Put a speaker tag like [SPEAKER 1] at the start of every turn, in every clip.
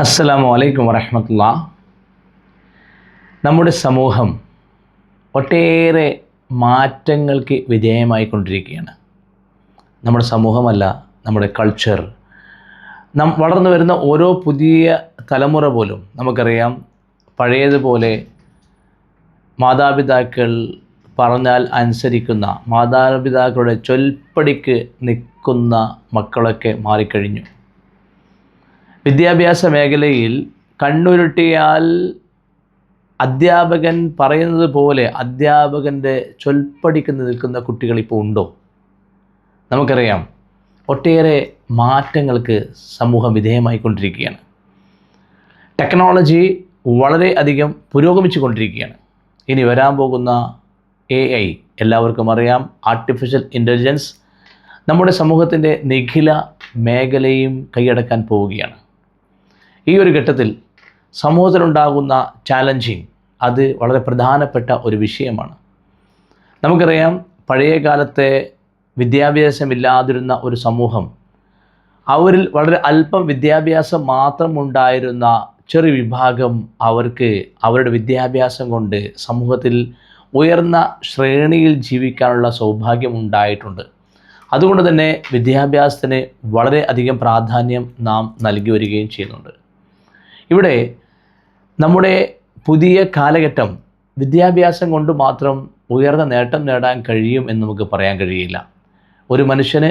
[SPEAKER 1] അസ്സലാമു അലൈക്കും വറഹമത്തുള്ള. നമ്മുടെ സമൂഹം ഒട്ടേറെ മാറ്റങ്ങൾക്ക് വിധേയമായിക്കൊണ്ടിരിക്കുകയാണ്. നമ്മുടെ സമൂഹമല്ല നമ്മുടെ കൾച്ചർ നം വളർന്നു വരുന്ന ഓരോ പുതിയ തലമുറ പോലും നമുക്കറിയാം പഴയതുപോലെ മാതാപിതാക്കൾ പറഞ്ഞാൽ അനുസരിക്കുന്ന മാതാപിതാക്കളുടെ ചൊൽപ്പടിക്ക് നിൽക്കുന്ന മക്കളൊക്കെ മാറിക്കഴിഞ്ഞു. വിദ്യാഭ്യാസ മേഖലയിൽ കണ്ണുരുട്ടിയാൽ അധ്യാപകൻ പറയുന്നത് പോലെ അധ്യാപകന്റെ ചൊൽപ്പടിക്ക് നിൽക്കുന്ന കുട്ടികൾ ഇപ്പോൾ ഉണ്ടോ? നമുക്കറിയാം. ഒട്ടേറെ മാറ്റങ്ങൾക്ക് സമൂഹം വിധേയമായിക്കൊണ്ടിരിക്കുകയാണ്. ടെക്നോളജി വളരെ അധികം പുരോഗമിച്ചു കൊണ്ടിരിക്കുകയാണ് ഇനി വരാൻ പോകുന്ന എ ഐ എല്ലാവർക്കും അറിയാം. ആർട്ടിഫിഷ്യൽ ഇന്റലിജൻസ് നമ്മുടെ സമൂഹത്തിന്റെ നിഖില മേഖലയും കൈയടക്കാൻ പോവുകയാണ്. ഈ ഒരു ഘട്ടത്തിൽ സമൂഹത്തിലുണ്ടാകുന്ന ചാലഞ്ചിങ് അത് വളരെ പ്രധാനപ്പെട്ട ഒരു വിഷയമാണ്. നമുക്കറിയാം പഴയ കാലത്തെ വിദ്യാഭ്യാസമില്ലാതിരുന്ന ഒരു സമൂഹം അവരിൽ വളരെ അല്പം വിദ്യാഭ്യാസം മാത്രം ഉണ്ടായിരുന്ന ചെറു വിഭാഗം അവർക്ക് അവരുടെ വിദ്യാഭ്യാസം കൊണ്ട് സമൂഹത്തിൽ ഉയർന്ന ശ്രേണിയിൽ ജീവിക്കാനുള്ള സൗഭാഗ്യം ഉണ്ടായിട്ടുണ്ട്. അതുകൊണ്ട് തന്നെ വിദ്യാഭ്യാസത്തിന് വളരെ അധികം പ്രാധാന്യം നാം നൽകി വരികയും ചെയ്യുന്നുണ്ട്. ഇവിടെ നമ്മുടെ പുതിയ കാലഘട്ടം വിദ്യാഭ്യാസം കൊണ്ട് മാത്രം ഉയർന്ന നേട്ടം നേടാൻ കഴിയും എന്ന് നമുക്ക് പറയാൻ കഴിയില്ല. ഒരു മനുഷ്യന്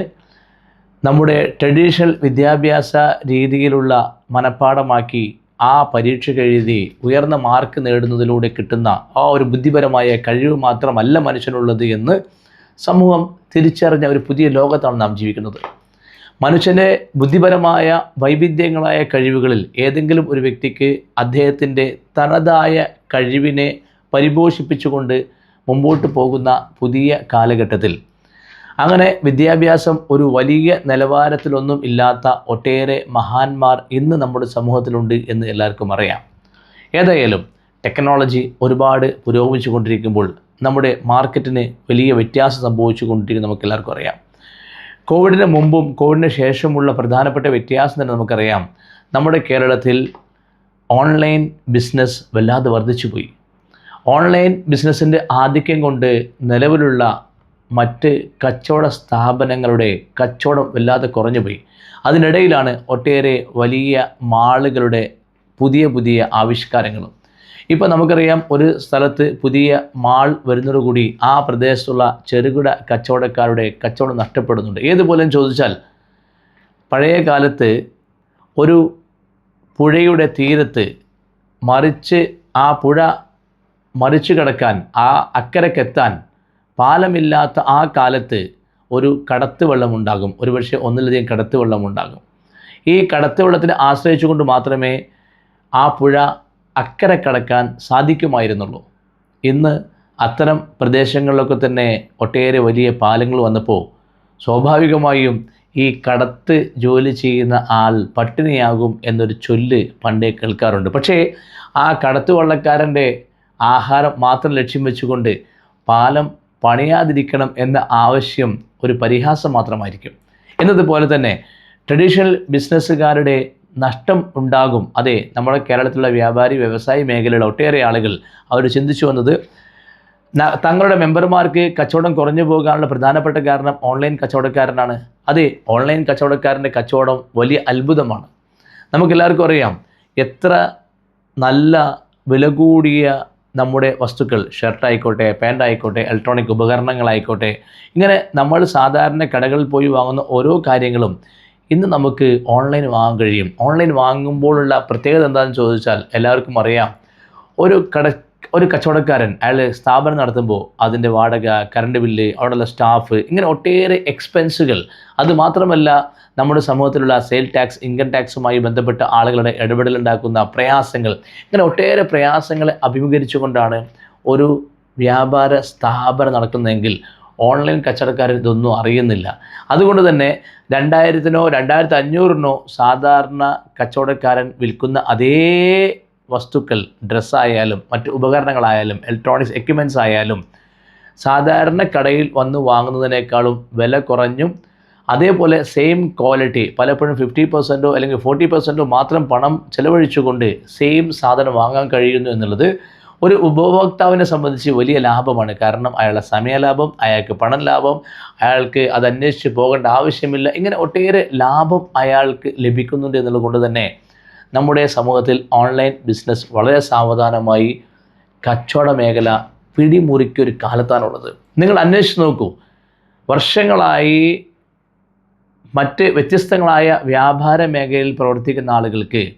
[SPEAKER 1] നമ്മുടെ ട്രഡീഷണൽ വിദ്യാഭ്യാസ രീതിയിലുള്ള മനഃപ്പാടമാക്കി ആ പരീക്ഷ എഴുതി ഉയർന്ന മാർക്ക് നേടുന്നതിലൂടെ കിട്ടുന്ന ആ ഒരു ബുദ്ധിപരമായ കഴിവ് മാത്രമല്ല മനുഷ്യനുള്ളത് എന്ന് സമൂഹം തിരിച്ചറിഞ്ഞ ഒരു പുതിയ ലോകത്താണ് നാം ജീവിക്കുന്നത്. മനുഷ്യന്റെ ബുദ്ധിപരമായ വൈവിധ്യങ്ങളായ കഴിവുകളിൽ ഏതെങ്കിലും ഒരു വ്യക്തിക്ക് അദ്ദേഹത്തിന്റെ തനതായ കഴിവിനെ പരിപോഷിപ്പിച്ചുകൊണ്ട് മുമ്പോട്ട് പോകുന്ന പുതിയ കാലഘട്ടത്തിൽ. അങ്ങനെ വിദ്യാഭ്യാസം ഒരു വലിയ നിലവാരത്തിലൊന്നും ഇല്ലാത്ത ഒട്ടേറെ മഹാന്മാർ ഇന്ന് നമ്മുടെ സമൂഹത്തിലുണ്ട് എന്ന് എല്ലാവർക്കും അറിയാം. ഏതായാലും ടെക്നോളജി ഒരുപാട് പുരോഗമിച്ചു കൊണ്ടിരിക്കുമ്പോൾ നമ്മുടെ മാർക്കറ്റിന് വലിയ വ്യത്യാസം സംഭവിച്ചു കൊണ്ടിരിക്കുന്നത് നമുക്ക് എല്ലാവർക്കും അറിയാം. കോവിഡിന് മുമ്പും കോവിഡിന് ശേഷമുള്ള പ്രധാനപ്പെട്ട വ്യത്യാസം തന്നെ നമുക്കറിയാം. നമ്മുടെ കേരളത്തിൽ ഓൺലൈൻ ബിസിനസ് വല്ലാതെ വർദ്ധിച്ചു പോയി. ഓൺലൈൻ ബിസിനസ്സിന്റെ ആധിക്യം കൊണ്ട് നിലവിലുള്ള മറ്റ് കച്ചവട സ്ഥാപനങ്ങളുടെ കച്ചവടം വല്ലാതെ കുറഞ്ഞു പോയി. അതിനിടയിലാണ് ഒട്ടേറെ വലിയ മാളുകളുടെ പുതിയ പുതിയ ആവിഷ്കാരങ്ങളും. ഇപ്പോൾ നമുക്കറിയാം ഒരു സ്ഥലത്ത് പുതിയ മാൾ വരുന്നതോടുകൂടി ആ പ്രദേശത്തുള്ള ചെറുകിട കച്ചവടക്കാരുടെ കച്ചവടം നഷ്ടപ്പെടുന്നുണ്ട്. ഏതുപോലെയും ചോദിച്ചാൽ പഴയ കാലത്ത് ഒരു പുഴയുടെ തീരത്ത് മറിച്ച് ആ പുഴ മറിച്ചു കിടക്കാൻ ആ അക്കരക്കെത്താൻ പാലമില്ലാത്ത ആ കാലത്ത് ഒരു കടത്ത് വെള്ളമുണ്ടാകും ഒരുപക്ഷെ ഒന്നിലധികം കടത്ത് വെള്ളമുണ്ടാകും ഈ കടത്ത് വെള്ളത്തിനെ ആശ്രയിച്ചുകൊണ്ട് മാത്രമേ ആ പുഴ അക്കരെ കടക്കാൻ സാധിക്കുമായിരുന്നുള്ളൂ. ഇന്ന് അത്തരം പ്രദേശങ്ങളിലൊക്കെ തന്നെ ഒട്ടേറെ വലിയ പാലങ്ങൾ വന്നപ്പോൾ സ്വാഭാവികമായും ഈ കടത്ത് ജോലി ചെയ്യുന്ന ആൾ പട്ടിണിയാകും എന്നൊരു ചൊല്ല് പണ്ടേ കേൾക്കാറുണ്ട്. പക്ഷേ ആ കടത്ത് വള്ളക്കാരന്റെ ആഹാരം മാത്രം ലക്ഷ്യം വെച്ചുകൊണ്ട് പാലം പണിയാതിരിക്കണം എന്ന ആവശ്യം ഒരു പരിഹാസം മാത്രമായിരിക്കും. എന്നതുപോലെ തന്നെ ട്രഡീഷണൽ ബിസിനസ്സുകാരുടെ നഷ്ടം ഉണ്ടാകും. അതെ നമ്മുടെ കേരളത്തിലുള്ള വ്യാപാരി വ്യവസായ മേഖലയിലെ ഒട്ടേറെ ആളുകൾ അവർ ചിന്തിച്ചു വന്നത് തങ്ങളുടെ മെമ്പർമാർക്ക് കച്ചവടം കുറഞ്ഞു പോകാനുള്ള പ്രധാനപ്പെട്ട കാരണം ഓൺലൈൻ കച്ചവടക്കാരനാണ്. അതെ ഓൺലൈൻ കച്ചവടക്കാരന്റെ കച്ചവടം വലിയ അത്ഭുതമാണ്. നമുക്കെല്ലാവർക്കും അറിയാം എത്ര നല്ല വില കൂടിയ നമ്മുടെ വസ്തുക്കൾ ഷർട്ട് ആയിക്കോട്ടെ പാന്റ് ആയിക്കോട്ടെ ഇലക്ട്രോണിക് ഉപകരണങ്ങളായിക്കോട്ടെ ഇങ്ങനെ നമ്മൾ സാധാരണ കടകളിൽ പോയി വാങ്ങുന്ന ഓരോ കാര്യങ്ങളും ഇന്ന് നമുക്ക് ഓൺലൈൻ വാങ്ങാൻ കഴിയും. ഓൺലൈൻ വാങ്ങുമ്പോഴുള്ള പ്രത്യേകത എന്താണെന്ന് ചോദിച്ചാൽ എല്ലാവർക്കും അറിയാം. ഒരു കട ഒരു കച്ചവടക്കാരൻ അയാൾ സ്ഥാപനം നടത്തുമ്പോൾ അതിന്റെ വാടക കറണ്ട് ബില്ല് അവിടെയുള്ള സ്റ്റാഫ് ഇങ്ങനെ ഒട്ടേറെ എക്സ്പെൻസുകൾ അതുമാത്രമല്ല നമ്മുടെ സമൂഹത്തിലുള്ള സെയിൽ ടാക്സ് ഇൻകം ടാക്സുമായി ബന്ധപ്പെട്ട ആളുകളുടെ ഇടപെടലുണ്ടാക്കുന്ന പ്രയാസങ്ങൾ. ഇങ്ങനെ ഒട്ടേറെ പ്രയാസങ്ങളെ അഭിമുഖീകരിച്ചുകൊണ്ടാണ് ഒരു വ്യാപാര സ്ഥാപനം നടക്കുന്നതെങ്കിൽ ഓൺലൈൻ കച്ചവടക്കാർ ഇതൊന്നും അറിയുന്നില്ല. അതുകൊണ്ട് തന്നെ രണ്ടായിരത്തിനോ രണ്ടായിരത്തി അഞ്ഞൂറിനോ സാധാരണ കച്ചവടക്കാരൻ വിൽക്കുന്ന അതേ വസ്തുക്കൾ ഡ്രസ്സായാലും മറ്റ് ഉപകരണങ്ങളായാലും ഇലക്ട്രോണിക്സ് എക്യുപ്മെന്റ്സ് ആയാലും സാധാരണ കടയിൽ വന്ന് വാങ്ങുന്നതിനേക്കാളും വില കുറഞ്ഞും അതേപോലെ സെയിം ക്വാളിറ്റി പലപ്പോഴും ഫിഫ്റ്റി പെർസെന്റോ അല്ലെങ്കിൽ ഫോർട്ടി പെർസെന്റോ മാത്രം പണം ചെലവഴിച്ചുകൊണ്ട് സെയിം സാധനം വാങ്ങാൻ കഴിയുന്നു എന്നുള്ളത് ഒരു ഉപഭോക്താവിനെ സംബന്ധിച്ച് വലിയ ലാഭമാണ്. കാരണം അയാളുടെ സമയലാഭം അയാൾക്ക് പണം ലാഭം അയാൾക്ക് അത് അന്വേഷിച്ച് പോകേണ്ട ആവശ്യമില്ല. ഇങ്ങനെ ഒട്ടേറെ ലാഭം അയാൾക്ക് ലഭിക്കുന്നുണ്ട് എന്നുള്ളത് കൊണ്ട് തന്നെ നമ്മുടെ സമൂഹത്തിൽ ഓൺലൈൻ ബിസിനസ് വളരെ സാവധാനമായി കച്ചവട മേഖല പിടിമുറിക്കൊരു കാലത്താണുള്ളത് നിങ്ങൾ അന്വേഷിച്ച് നോക്കൂ. വർഷങ്ങളായി മറ്റ് വ്യത്യസ്തങ്ങളായ വ്യാപാര മേഖലയിൽ പ്രവർത്തിക്കുന്ന ആളുകൾക്ക്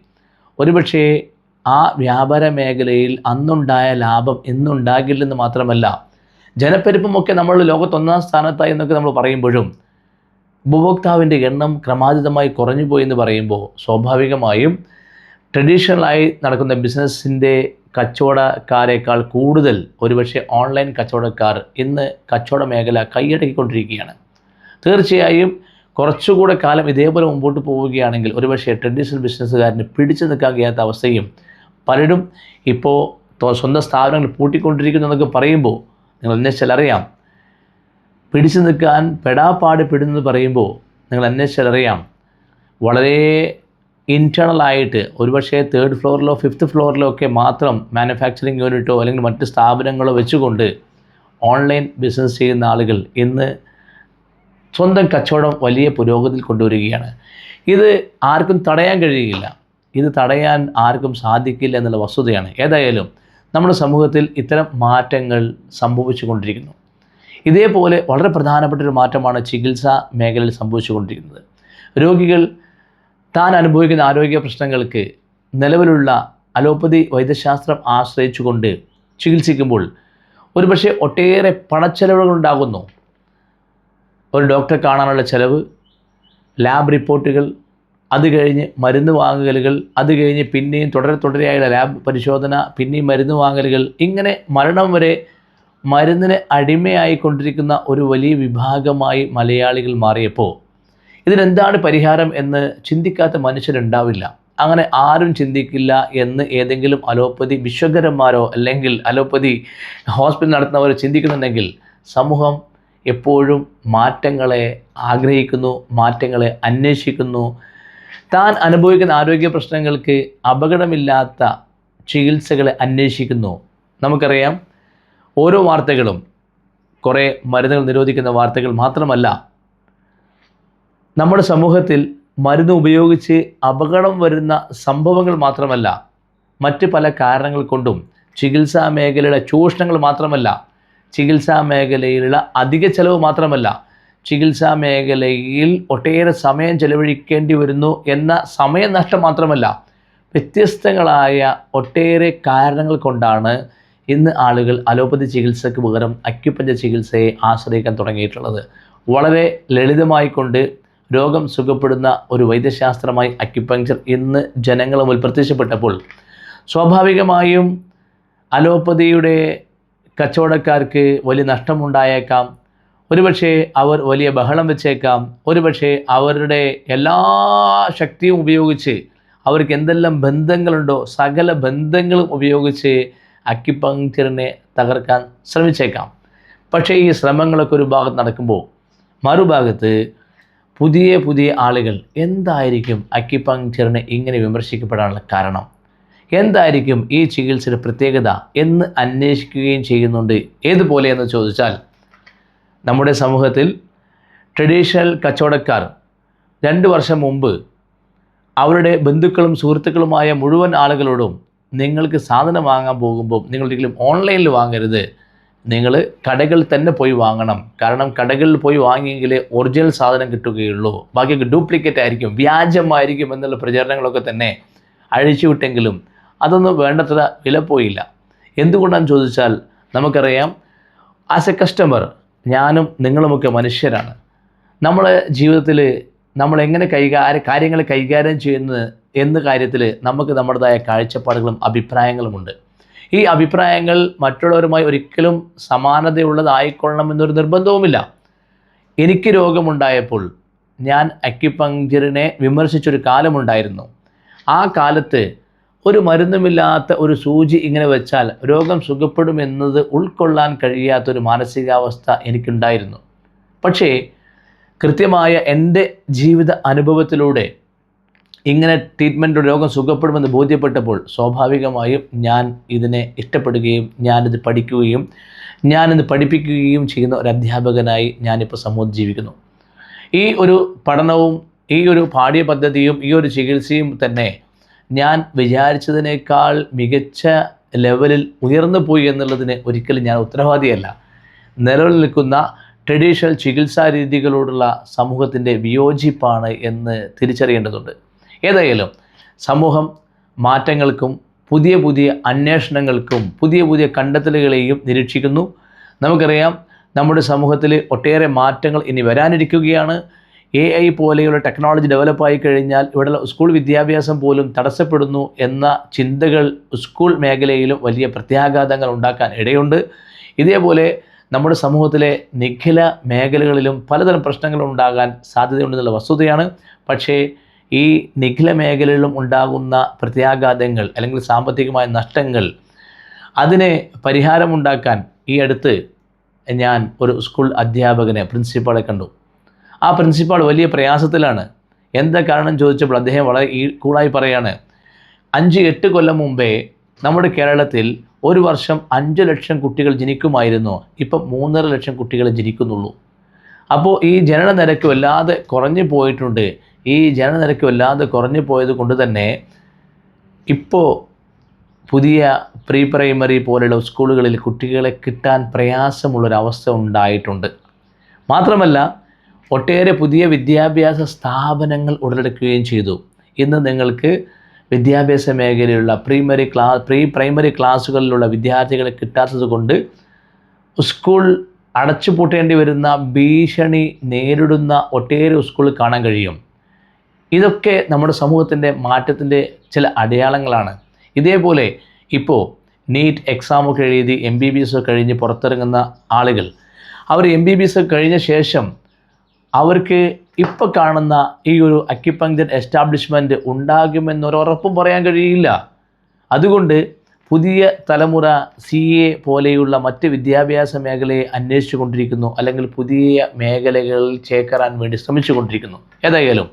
[SPEAKER 1] ഒരുപക്ഷേ ആ വ്യാപാര മേഖലയിൽ അന്നുണ്ടായ ലാഭം ഇന്നുണ്ടാകില്ലെന്ന് മാത്രമല്ല ജനപ്പെരുപ്പമൊക്കെ നമ്മൾ ലോകത്തൊന്നാം സ്ഥാനത്തായി എന്നൊക്കെ നമ്മൾ പറയുമ്പോഴും ഉപഭോക്താവിന്റെ എണ്ണം ക്രമാതീതമായി കുറഞ്ഞു പോയി എന്ന് പറയുമ്പോൾ സ്വാഭാവികമായും ട്രഡീഷണലായി നടക്കുന്ന ബിസിനസ്സിന്റെ കച്ചവടക്കാരേക്കാൾ കൂടുതൽ ഒരുപക്ഷെ ഓൺലൈൻ കച്ചവടക്കാർ ഇന്ന് കച്ചവട മേഖല കൈയടക്കിക്കൊണ്ടിരിക്കുകയാണ്. തീർച്ചയായും കുറച്ചുകൂടെ കാലം ഇതേപോലെ മുമ്പോട്ട് പോവുകയാണെങ്കിൽ ഒരുപക്ഷെ ട്രഡീഷണൽ ബിസിനസ്സുകാരന് പിടിച്ചു നിൽക്കാൻ കഴിയാത്ത അവസ്ഥയും പലരും ഇപ്പോൾ സ്വന്തം സ്ഥാപനങ്ങൾ പൂട്ടിക്കൊണ്ടിരിക്കുന്നു എന്നൊക്കെ പറയുമ്പോൾ നിങ്ങൾ അന്വേഷിച്ചാൽ അറിയാം. പിടിച്ചു നിൽക്കാൻ പെടാപ്പാട് പെടുന്നത് പറയുമ്പോൾ നിങ്ങൾ അന്വേഷിച്ചാൽ അറിയാം. വളരെ ഇന്റേണലായിട്ട് ഒരുപക്ഷേ തേർഡ് ഫ്ലോറിലോ ഫിഫ്ത്ത് ഫ്ലോറിലോ ഒക്കെ മാത്രം മാനുഫാക്ചറിങ് യൂണിറ്റോ അല്ലെങ്കിൽ മറ്റ് സ്ഥാപനങ്ങളോ വെച്ചുകൊണ്ട് ഓൺലൈൻ ബിസിനസ് ചെയ്യുന്ന ആളുകൾ ഇന്ന് സ്വന്തം കച്ചവടം വലിയ പുരോഗതിയിൽ കൊണ്ടുവരികയാണ്. ഇത് ആർക്കും തടയാൻ കഴിയുകയില്ല. ഇത് തടയാൻ ആർക്കും സാധിക്കില്ല എന്നുള്ള വസ്തുതയാണ്. ഏതായാലും നമ്മുടെ സമൂഹത്തിൽ ഇത്തരം മാറ്റങ്ങൾ സംഭവിച്ചു കൊണ്ടിരിക്കുന്നു ഇതേപോലെ വളരെ പ്രധാനപ്പെട്ട ഒരു മാറ്റമാണ് ചികിത്സാ മേഖലയിൽ സംഭവിച്ചുകൊണ്ടിരിക്കുന്നത്. രോഗികൾ താൻ അനുഭവിക്കുന്ന ആരോഗ്യ പ്രശ്നങ്ങൾക്ക് നിലവിലുള്ള അലോപ്പതി വൈദ്യശാസ്ത്രം ആശ്രയിച്ചുകൊണ്ട് ചികിത്സിക്കുമ്പോൾ ഒരുപക്ഷെ ഒട്ടേറെ പണച്ചെലവുകൾ ഉണ്ടാകുന്നു. ഒരു ഡോക്ടറെ കാണാനുള്ള ചിലവ് ലാബ് റിപ്പോർട്ടുകൾ അത് കഴിഞ്ഞ് മരുന്ന് വാങ്ങലുകൾ അത് കഴിഞ്ഞ് പിന്നെയും തുടരെ തുടരെയായുള്ള ലാബ് പരിശോധന പിന്നെയും മരുന്ന് വാങ്ങലുകൾ ഇങ്ങനെ മരണം വരെ മരുന്നിന് അടിമയായിക്കൊണ്ടിരിക്കുന്ന ഒരു വലിയ വിഭാഗമായി മലയാളികൾ മാറിയപ്പോൾ ഇതിനെന്താണ് പരിഹാരം എന്ന് ചിന്തിക്കാത്ത മനുഷ്യരുണ്ടാവില്ല. അങ്ങനെ ആരും ചിന്തിക്കില്ല എന്ന് ഏതെങ്കിലും അലോപ്പതി വിശ്വകരന്മാരോ അല്ലെങ്കിൽ അലോപ്പതി ഹോസ്പിറ്റൽ നടത്തുന്നവരോ ചിന്തിക്കുന്നുണ്ടെങ്കിൽ സമൂഹം എപ്പോഴും മാറ്റങ്ങളെ ആഗ്രഹിക്കുന്നു മാറ്റങ്ങളെ അന്വേഷിക്കുന്നു താൻ അനുഭവിക്കുന്ന ആരോഗ്യ പ്രശ്നങ്ങൾക്ക് അപകടമില്ലാത്ത ചികിത്സകളെ അന്വേഷിക്കുന്നു. നമുക്കറിയാം ഓരോ വാർത്തകളും കുറേ മരുന്നുകൾ നിരോധിക്കുന്ന വാർത്തകൾ മാത്രമല്ല നമ്മുടെ സമൂഹത്തിൽ മരുന്ന് ഉപയോഗിച്ച് അപകടം വരുന്ന സംഭവങ്ങൾ മാത്രമല്ല മറ്റ് പല കാരണങ്ങൾ കൊണ്ടും ചികിത്സാ മേഖലയുടെ ചൂഷണങ്ങൾ മാത്രമല്ല ചികിത്സാ മേഖലയിലുള്ള അധിക ചെലവ് മാത്രമല്ല ചികിത്സാ മേഖലയിൽ ഒട്ടേറെ സമയം ചെലവഴിക്കേണ്ടി വരുന്നു എന്ന സമയനഷ്ടം മാത്രമല്ല വ്യത്യസ്തങ്ങളായ ഒട്ടേറെ കാരണങ്ങൾ കൊണ്ടാണ് ഇന്ന് ആളുകൾ അലോപ്പതി ചികിത്സയ്ക്ക് പകരം അക്യുപഞ്ച ചികിത്സയെ ആശ്രയിക്കാൻ തുടങ്ങിയിട്ടുള്ളത്. വളരെ ലളിതമായിക്കൊണ്ട് രോഗം സുഖപ്പെടുന്ന ഒരു വൈദ്യശാസ്ത്രമായി അക്യുപഞ്ചർ ഇന്ന് ജനങ്ങൾ മുൻ പ്രത്യക്ഷപ്പെട്ടപ്പോൾ സ്വാഭാവികമായും അലോപ്പതിയുടെ കച്ചവടക്കാർക്ക് വലിയ നഷ്ടമുണ്ടായേക്കാം. ഒരുപക്ഷെ അവർ വലിയ ബഹളം വെച്ചേക്കാം. ഒരുപക്ഷെ അവരുടെ എല്ലാ ശക്തിയും ഉപയോഗിച്ച് അവർക്ക് എന്തെല്ലാം ബന്ധങ്ങളുണ്ടോ സകല ബന്ധങ്ങളും ഉപയോഗിച്ച് അക്യുപങ്ക്ചറിനെ തകർക്കാൻ ശ്രമിച്ചേക്കാം. പക്ഷേ ഈ ശ്രമങ്ങളൊക്കെ ഒരു ഭാഗത്ത് നടക്കുമ്പോൾ മറുഭാഗത്ത് പുതിയ പുതിയ ആളുകൾ എന്തായിരിക്കും അക്യുപങ്ക്ചറിനെ ഇങ്ങനെ വിമർശിക്കപ്പെടാനുള്ള കാരണം? എന്തായിരിക്കും ഈ ചികിത്സയുടെ പ്രത്യേകത എന്ന് അന്വേഷിക്കുകയും ചെയ്യുന്നുണ്ട്. ഏതുപോലെ എന്ന് ചോദിച്ചാൽ നമ്മുടെ സമൂഹത്തിൽ ട്രഡീഷണൽ കച്ചവടക്കാർ രണ്ട് വർഷം മുമ്പ് അവരുടെ ബന്ധുക്കളും സുഹൃത്തുക്കളുമായ മുഴുവൻ ആളുകളോടും നിങ്ങൾക്ക് സാധനം വാങ്ങാൻ പോകുമ്പോൾ നിങ്ങൾ ഒരിക്കലും ഓൺലൈനിൽ വാങ്ങരുത്. നിങ്ങൾ കടകളിൽ തന്നെ പോയി വാങ്ങണം. കാരണം കടകളിൽ പോയി വാങ്ങിയെങ്കിലേ ഒറിജിനൽ സാധനം കിട്ടുകയുള്ളൂ. ബാക്കിയൊക്കെ ഡ്യൂപ്ലിക്കേറ്റ് ആയിരിക്കും വ്യാജമായിരിക്കും എന്നുള്ള പ്രചരണങ്ങളൊക്കെ തന്നെ അഴിച്ചുവിട്ടെങ്കിലും അതൊന്നും വേണ്ടത്ര വില പോയില്ല എന്തുകൊണ്ടാണെന്ന് ചോദിച്ചാൽ നമുക്കറിയാം ആസ് എ കസ്റ്റമർ ഞാനും നിങ്ങളുമൊക്കെ മനുഷ്യരാണ്. നമ്മളെ ജീവിതത്തിൽ നമ്മൾ എങ്ങനെ കൈകാര്യ കാര്യങ്ങൾ കൈകാര്യം ചെയ്യുന്നത് എന്ന കാര്യത്തിൽ നമുക്ക് നമ്മുടേതായ കാഴ്ചപ്പാടുകളും അഭിപ്രായങ്ങളുമുണ്ട്. ഈ അഭിപ്രായങ്ങൾ മറ്റുള്ളവരുമായി ഒരിക്കലും സമാനതയുള്ളതായിക്കൊള്ളണം എന്നൊരു നിർബന്ധവുമില്ല. എനിക്ക് രോഗമുണ്ടായപ്പോൾ ഞാൻ അക്യുപങ്ക്ചറിനെ വിമർശിച്ചൊരു കാലമുണ്ടായിരുന്നു. ആ കാലത്ത് ഒരു മരുന്നുമില്ലാത്ത ഒരു സൂചി ഇങ്ങനെ വെച്ചാൽ രോഗം സുഖപ്പെടുമെന്നത് ഉൾക്കൊള്ളാൻ കഴിയാത്തൊരു മാനസികാവസ്ഥ എനിക്കുണ്ടായിരുന്നു. പക്ഷേ കൃത്യമായ എന്റെ ജീവിത അനുഭവത്തിലൂടെ ഇങ്ങനെ ട്രീറ്റ്മെന്റ് രോഗം സുഖപ്പെടുമെന്ന് ബോധ്യപ്പെട്ടപ്പോൾ സ്വാഭാവികമായും ഞാൻ ഇതിനെ ഇഷ്ടപ്പെടുകയും ഞാനിത് പഠിക്കുകയും ഞാനിത് പഠിപ്പിക്കുകയും ചെയ്യുന്ന ഒരു അധ്യാപകനായി ഞാനിപ്പോൾ സമൂഹത്തിൽ ജീവിക്കുന്നു. ഈ ഒരു പഠനവും ഈ ഒരു പാഠ്യ പദ്ധതിയും ഈ ഒരു ചികിത്സയും തന്നെ ഞാൻ വിചാരിച്ചതിനേക്കാൾ മികച്ച ലെവലിൽ ഉയർന്നു പോയി എന്നുള്ളതിന് ഒരിക്കലും ഞാൻ ഉത്തരവാദിയല്ല. നിലവിൽ നിൽക്കുന്ന ട്രഡീഷണൽ ചികിത്സാ രീതികളോടുള്ള സമൂഹത്തിന്റെ വിയോജിപ്പാണ് എന്ന് തിരിച്ചറിയേണ്ടതുണ്ട്. ഏതായാലും സമൂഹം മാറ്റങ്ങൾക്കും പുതിയ പുതിയ അന്വേഷണങ്ങൾക്കും പുതിയ പുതിയ കണ്ടെത്തലുകളെയും നിരീക്ഷിക്കുന്നു. നമുക്കറിയാം നമ്മുടെ സമൂഹത്തിൽ ഒട്ടേറെ മാറ്റങ്ങൾ ഇനി വരാനിരിക്കുകയാണ്. എ ഐ പോലെയുള്ള ടെക്നോളജി ഡെവലപ്പായി കഴിഞ്ഞാൽ ഇവിടെ സ്കൂൾ വിദ്യാഭ്യാസം പോലും തടസ്സപ്പെടുന്നു എന്ന ചിന്തകൾ സ്കൂൾ മേഖലയിലും വലിയ പ്രത്യാഘാതങ്ങൾ ഉണ്ടാക്കാൻ ഇടയുണ്ട്. ഇതേപോലെ നമ്മുടെ സമൂഹത്തിലെ നിഖില മേഖലകളിലും പലതരം പ്രശ്നങ്ങൾ ഉണ്ടാകാൻ സാധ്യതയുണ്ടെന്നുള്ള വസ്തുതയാണ്. പക്ഷേ ഈ നിഖില മേഖലകളിലും ഉണ്ടാകുന്ന പ്രത്യാഘാതങ്ങൾ അല്ലെങ്കിൽ സാമ്പത്തികമായ നഷ്ടങ്ങൾ അതിനെ പരിഹാരമുണ്ടാക്കാൻ ഈ അടുത്ത് ഞാൻ ഒരു സ്കൂൾ അധ്യാപകനെ പ്രിൻസിപ്പാളെ കണ്ടു. ആ പ്രിൻസിപ്പാൾ വലിയ പ്രയാസത്തിലാണ്. എന്താ കാരണം ചോദിച്ചപ്പോൾ അദ്ദേഹം വളരെ ഈ കൂളായി പറയാണ് അഞ്ച് എട്ട് കൊല്ലം മുമ്പേ നമ്മുടെ കേരളത്തിൽ ഒരു വർഷം അഞ്ച് ലക്ഷം കുട്ടികൾ ജനിക്കുമായിരുന്നു. ഇപ്പം മൂന്നര ലക്ഷം കുട്ടികൾ ജനിക്കുന്നുള്ളൂ. അപ്പോൾ ഈ ജനന നിരക്ക് വല്ലാതെ കുറഞ്ഞു പോയിട്ടുണ്ട്. ഈ ജനന നിരക്ക് വല്ലാതെ കുറഞ്ഞു പോയത് കൊണ്ട് തന്നെ ഇപ്പോൾ പുതിയ പ്രീ പ്രൈമറി പോലെയുള്ള സ്കൂളുകളിൽ കുട്ടികളെ കിട്ടാൻ പ്രയാസമുള്ളൊരവസ്ഥ ഉണ്ടായിട്ടുണ്ട്. മാത്രമല്ല ഒട്ടേറെ പുതിയ വിദ്യാഭ്യാസ സ്ഥാപനങ്ങൾ ഉടലെടുക്കുകയും ചെയ്തു. ഇന്ന് നിങ്ങൾക്ക് വിദ്യാഭ്യാസ മേഖലയിലുള്ള പ്രീമറി ക്ലാ പ്രീ പ്രൈമറി ക്ലാസ്സുകളിലുള്ള വിദ്യാർത്ഥികളെ കിട്ടാത്തത് കൊണ്ട് സ്കൂൾ അടച്ചുപൂട്ടേണ്ടി വരുന്ന ഭീഷണി നേരിടുന്ന ഒട്ടേറെ സ്കൂൾ കാണാൻ കഴിയും. ഇതൊക്കെ നമ്മുടെ സമൂഹത്തിന്റെ മാറ്റത്തിന്റെ ചില അടയാളങ്ങളാണ്. ഇതേപോലെ ഇപ്പോൾ നീറ്റ് എക്സാമൊക്കെ എഴുതി എം ബി ബി എസ് ഒക്കെ കഴിഞ്ഞ് പുറത്തിറങ്ങുന്ന ആളുകൾ അവർ എം ബി ബി എസ് കഴിഞ്ഞ ശേഷം അവർക്ക് ഇപ്പോൾ കാണുന്ന ഈ ഒരു അക്യുപങ്ക്ചർ എസ്റ്റാബ്ലിഷ്മെന്റ് ഉണ്ടാകുമെന്നൊരു ഉറപ്പും പറയാൻ കഴിയില്ല. അതുകൊണ്ട് പുതിയ തലമുറ സി എ പോലെയുള്ള മറ്റ് വിദ്യാഭ്യാസ മേഖലയെ അന്വേഷിച്ചു കൊണ്ടിരിക്കുന്നു. അല്ലെങ്കിൽ പുതിയ മേഖലകളിൽ ചേക്കറാൻ വേണ്ടി ശ്രമിച്ചു കൊണ്ടിരിക്കുന്നു. ഏതായാലും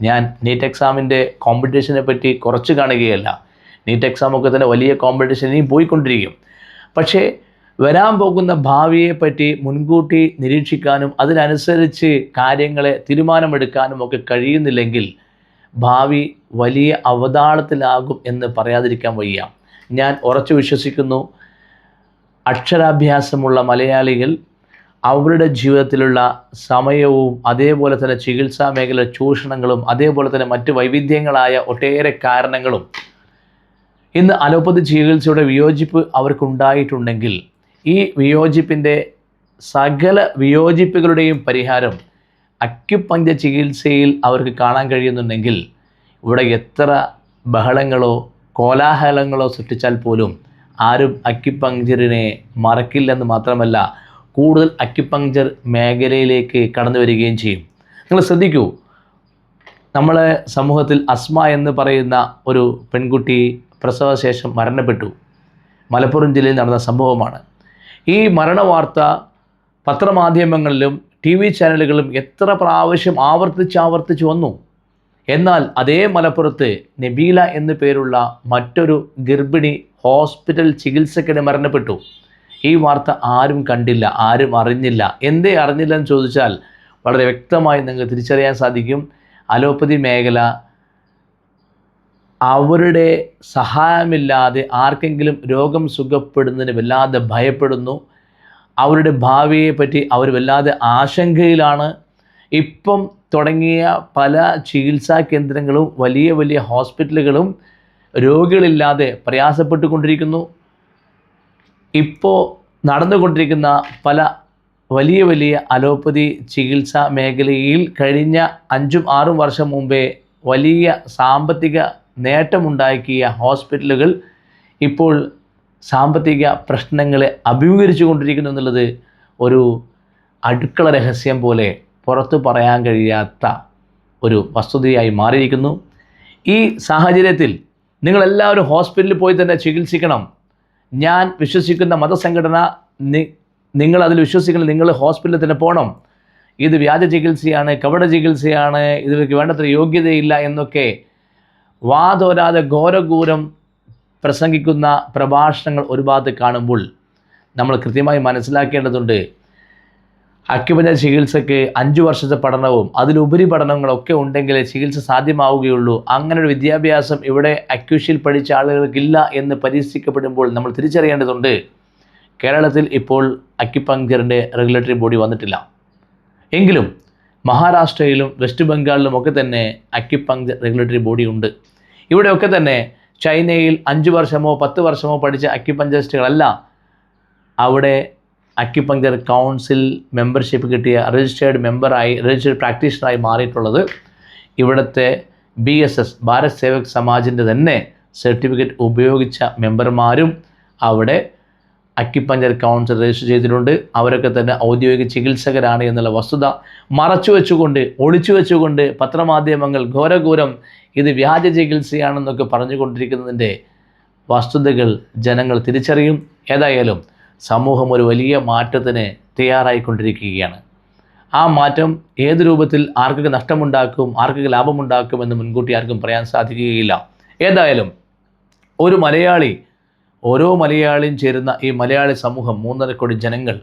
[SPEAKER 1] ഞാൻ നീറ്റ് എക്സാമിന്റെ കോമ്പറ്റീഷനെ പറ്റി കുറച്ച് കാണുകയല്ല. നീറ്റ് എക്സാമൊക്കെ തന്നെ വലിയ കോമ്പറ്റീഷൻ ഇനിയും പോയിക്കൊണ്ടിരിക്കും. പക്ഷേ വരാൻ പോകുന്ന ഭാവിയെപ്പറ്റി മുൻകൂട്ടി നിരീക്ഷിക്കാനും അതിനനുസരിച്ച് കാര്യങ്ങളെ തീരുമാനമെടുക്കാനും ഒക്കെ കഴിയുന്നില്ലെങ്കിൽ ഭാവി വലിയ അവതാളത്തിലാകും എന്ന് പറയാതിരിക്കാൻ വയ്യ. ഞാൻ ഉറച്ചു വിശ്വസിക്കുന്നു. അക്ഷരാഭ്യാസമുള്ള മലയാളികൾ അവരുടെ ജീവിതത്തിലുള്ള സമയവും അതേപോലെ തന്നെ ചികിത്സാ മേഖല ചൂഷണങ്ങളും അതേപോലെ തന്നെ മറ്റ് വൈവിധ്യങ്ങളായ ഒട്ടേറെ കാരണങ്ങളും ഇന്ന് അലോപ്പതി ചികിത്സയുടെ വിയോജിപ്പ് അവർക്കുണ്ടായിട്ടുണ്ടെങ്കിൽ ഈ വിയോജിപ്പിന്റെ സകല വിയോജിപ്പുകളുടെയും പരിഹാരം അക്യുപഞ്ച ചികിത്സയിൽ അവർക്ക് കാണാൻ കഴിയുന്നുണ്ടെങ്കിൽ ഇവിടെ എത്ര ബഹളങ്ങളോ കോലാഹലങ്ങളോ സൃഷ്ടിച്ചാൽ പോലും ആരും അക്യുപങ്ചറിനെ മറക്കില്ലെന്ന് മാത്രമല്ല കൂടുതൽ അക്യുപങ്ചർ മേഖലയിലേക്ക് കടന്നു വരികയും ചെയ്യും. നിങ്ങൾ ശ്രദ്ധിക്കൂ നമ്മളെ സമൂഹത്തിൽ അസ്മ എന്ന് പറയുന്ന ഒരു പെൺകുട്ടി പ്രസവശേഷം മരണപ്പെട്ടു. മലപ്പുറം ജില്ലയിൽ നടന്ന സംഭവമാണ്. ഈ മരണവാർത്ത പത്രമാധ്യമങ്ങളിലും ടി വി ചാനലുകളിലും എത്ര പ്രാവശ്യം ആവർത്തിച്ച് ആവർത്തിച്ച് വന്നു. എന്നാൽ അതേ മലപ്പുറത്ത് നബീല എന്നു പേരുള്ള മറ്റൊരു ഗർഭിണി ഹോസ്പിറ്റൽ ചികിത്സക്കിടെ മരണപ്പെട്ടു. ഈ വാർത്ത ആരും കണ്ടില്ല ആരും അറിഞ്ഞില്ല. എന്തേ അറിഞ്ഞില്ല എന്ന് ചോദിച്ചാൽ വളരെ വ്യക്തമായി നിങ്ങൾക്ക് തിരിച്ചറിയാൻ സാധിക്കും. അലോപ്പതി മേഖല അവരുടെ സഹായമില്ലാതെ ആർക്കെങ്കിലും രോഗം സുഖപ്പെടുന്നതിന് വല്ലാതെ ഭയപ്പെടുന്നു. അവരുടെ ഭാവിയെപ്പറ്റി അവർ വല്ലാതെ ആശങ്കയിലാണ്. ഇപ്പം തുടങ്ങിയ പല ചികിത്സാ കേന്ദ്രങ്ങളും വലിയ വലിയ ഹോസ്പിറ്റലുകളും രോഗികളില്ലാതെ പ്രയാസപ്പെട്ടുകൊണ്ടിരിക്കുന്നു. ഇപ്പോൾ നടന്നുകൊണ്ടിരിക്കുന്ന പല വലിയ വലിയ അലോപ്പതി ചികിത്സാ മേഖലയിൽ കഴിഞ്ഞ അഞ്ചും ആറും വർഷം മുമ്പേ വലിയ സാമ്പത്തിക നേട്ടമുണ്ടാക്കിയ ഹോസ്പിറ്റലുകൾ ഇപ്പോൾ സാമ്പത്തിക പ്രശ്നങ്ങളെ അഭിമുഖീകരിച്ചു കൊണ്ടിരിക്കുന്നു എന്നുള്ളത് ഒരു അടുക്കള രഹസ്യം പോലെ പുറത്തു പറയാൻ കഴിയാത്ത ഒരു വസ്തുതയായി മാറിയിരിക്കുന്നു. ഈ സാഹചര്യത്തിൽ നിങ്ങളെല്ലാവരും ഹോസ്പിറ്റലിൽ പോയി തന്നെ ചികിത്സിക്കണം. ഞാൻ വിശ്വസിക്കുന്ന മതസംഘടന നിങ്ങൾ അതിൽ വിശ്വസിക്കണം നിങ്ങൾ ഹോസ്പിറ്റലിൽ തന്നെ പോകണം. ഇത് വ്യാജ ചികിത്സയാണ് കവട ചികിത്സയാണ് ഇതിലേക്ക് വേണ്ടത്ര യോഗ്യതയില്ല എന്നൊക്കെ വാതോരാതെ ഘോരഘൂരം പ്രസംഗിക്കുന്ന പ്രഭാഷണങ്ങൾ ഒരുപാട് കാണുമ്പോൾ നമ്മൾ കൃത്യമായി മനസ്സിലാക്കേണ്ടതുണ്ട്. അക്യുപഞ്ച ചികിത്സയ്ക്ക് അഞ്ച് വർഷത്തെ പഠനവും അതിലുപരി പഠനങ്ങളൊക്കെ ഉണ്ടെങ്കിലേ ചികിത്സ സാധ്യമാവുകയുള്ളൂ. അങ്ങനെ ഒരു വിദ്യാഭ്യാസം ഇവിടെ അക്യൂഷ്യയിൽ പഠിച്ച ആളുകൾക്കില്ല എന്ന് പരീക്ഷിക്കപ്പെടുമ്പോൾ നമ്മൾ തിരിച്ചറിയേണ്ടതുണ്ട്. കേരളത്തിൽ ഇപ്പോൾ അക്യുപങ്ക്ചറിന്റെ റെഗുലേറ്ററി ബോഡി വന്നിട്ടില്ല. എങ്കിലും മഹാരാഷ്ട്രയിലും വെസ്റ്റ് ബംഗാളിലും ഒക്കെ തന്നെ അക്യുപങ്ക്ചർ റെഗുലേറ്ററി ബോഡി ഉണ്ട്. ഇവിടെയൊക്കെ തന്നെ ചൈനയിൽ അഞ്ച് വർഷമോ പത്ത് വർഷമോ പഠിച്ച അക്യുപഞ്ചറിസ്റ്റുകളല്ല അവിടെ അക്യുപങ്ചർ കൗൺസിൽ മെമ്പർഷിപ്പ് കിട്ടിയ രജിസ്റ്റേർഡ് മെമ്പറായി രജിസ്റ്റേർഡ് പ്രാക്ടീഷണറായി മാറിയിട്ടുള്ളത്. ഇവിടുത്തെ B S S Bharat Sevak സമാജിന്റെ തന്നെ സർട്ടിഫിക്കറ്റ് ഉപയോഗിച്ച മെമ്പർമാരും അവിടെ അക്യുപഞ്ചർ കൗൺസിൽ രജിസ്റ്റർ ചെയ്തിട്ടുണ്ട്. അവരൊക്കെ തന്നെ ഔദ്യോഗിക ചികിത്സകരാണ് എന്നുള്ള വസ്തുത മറച്ചു വെച്ചുകൊണ്ട് ഒളിച്ചു വെച്ചുകൊണ്ട് പത്രമാധ്യമങ്ങൾ ഘോരഘോരം ഇത് വ്യാജ ചികിത്സയാണെന്നൊക്കെ പറഞ്ഞുകൊണ്ടിരിക്കുന്നതിന്റെ വസ്തുതകൾ ജനങ്ങൾ തിരിച്ചറിയും. ഏതായാലും സമൂഹം ഒരു വലിയ മാറ്റത്തിന് തയ്യാറായിക്കൊണ്ടിരിക്കുകയാണ്. ആ മാറ്റം ഏത് രൂപത്തിൽ ആർക്കൊക്കെ നഷ്ടമുണ്ടാക്കും ആർക്കൊക്കെ ലാഭമുണ്ടാക്കും എന്ന് മുൻകൂട്ടി ആർക്കും പറയാൻ സാധിക്കുകയില്ല. ഏതായാലും ഒരു മലയാളി ഓരോ മലയാളിയും ചേരുന്ന ഈ മലയാളി സമൂഹം മൂന്നര കോടി ജനങ്ങൾ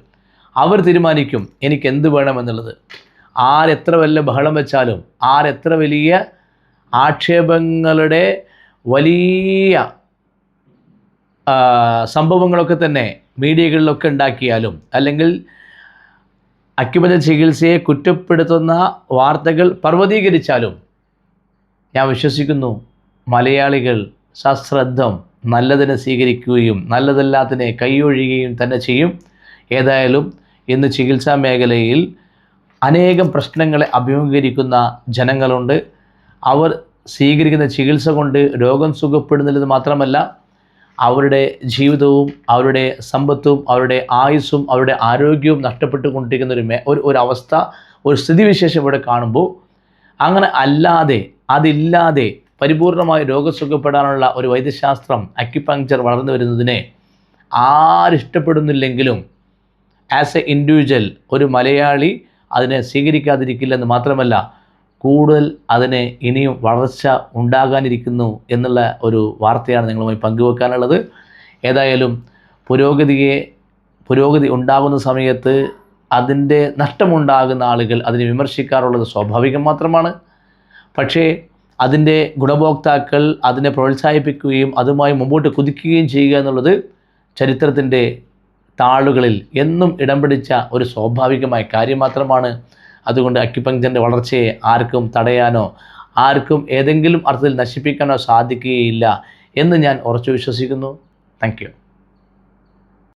[SPEAKER 1] അവർ തീരുമാനിക്കും എനിക്ക് എന്ത് വേണമെന്നുള്ളത് ആരെത്ര വലിയ ബഹളം വെച്ചാലും ആരെത്ര വലിയ ആക്ഷേപങ്ങളുടെ വലിയ സംഭവങ്ങളൊക്കെ തന്നെ മീഡിയകളിലൊക്കെ ഉണ്ടാക്കിയാലും അല്ലെങ്കിൽ അക്യുമന ചികിത്സയെ കുറ്റപ്പെടുത്തുന്ന വാർത്തകൾ പർവതീകരിച്ചാലും ഞാൻ വിശ്വസിക്കുന്നു മലയാളികൾ സശ്രദ്ധം നല്ലതിനെ സ്വീകരിക്കുകയും നല്ലതല്ലാത്തതിനെ കൈയൊഴിയുകയും തന്നെ ചെയ്യും. ഏതായാലും ഇന്ന് ചികിത്സാ മേഖലയിൽ അനേകം പ്രശ്നങ്ങളെ അഭിമുഖീകരിക്കുന്ന ജനങ്ങളുണ്ട്. അവർ സ്വീകരിക്കുന്ന ചികിത്സ കൊണ്ട് രോഗം സുഖപ്പെടുന്നില്ലെന്ന് മാത്രമല്ല അവരുടെ ജീവിതവും അവരുടെ സമ്പത്തും അവരുടെ ആയുസ്സും അവരുടെ ആരോഗ്യവും നഷ്ടപ്പെട്ടുകൊണ്ടിരിക്കുന്ന ഒരു മേ ഒരു ഒരു അവസ്ഥ ഒരു സ്ഥിതിവിശേഷം ഇവിടെ കാണുമ്പോൾ അങ്ങനെ അല്ലാതെ അതില്ലാതെ പരിപൂർണമായി രോഗസുഖപ്പെടാനുള്ള ഒരു വൈദ്യശാസ്ത്രം അക്യുപങ്ക്ചർ വളർന്നു വരുന്നതിനെ ആരിഷ്ടപ്പെടുന്നില്ലെങ്കിലും ആസ് എ ഇൻഡിവിജ്വൽ ഒരു മലയാളി അതിനെ സ്വീകരിക്കാതിരിക്കില്ലെന്ന് മാത്രമല്ല കൂടുതൽ അതിനെ ഇനിയും വളർച്ച ഉണ്ടാകാനിരിക്കുന്നു എന്നുള്ള ഒരു വാർത്തയാണ് നിങ്ങളുമായി പങ്കുവെക്കാനുള്ളത്. ഏതായാലും പുരോഗതിയെ പുരോഗതി ഉണ്ടാകുന്ന സമയത്ത് അതിന്റെ നഷ്ടമുണ്ടാകുന്ന ആളുകൾ അതിനെ വിമർശിക്കാറുള്ളത് സ്വാഭാവികം മാത്രമാണ്. പക്ഷേ അതിന്റെ ഗുണഭോക്താക്കൾ അതിനെ പ്രോത്സാഹിപ്പിക്കുകയും അതുമായി മുമ്പോട്ട് കുതിക്കുകയും ചെയ്യുക എന്നുള്ളത് ചരിത്രത്തിന്റെ താളുകളിൽ എന്നും ഇടം പിടിച്ച ഒരു സ്വാഭാവികമായ കാര്യം മാത്രമാണ്. അതുകൊണ്ട് അക്യുപങ്ക്ചറിന്റെ വളർച്ചയെ ആർക്കും തടയാനോ ആർക്കും ഏതെങ്കിലും അർത്ഥത്തിൽ നശിപ്പിക്കാനോ സാധിക്കുകയില്ല എന്ന് ഞാൻ ഉറച്ചു വിശ്വസിക്കുന്നു. താങ്ക്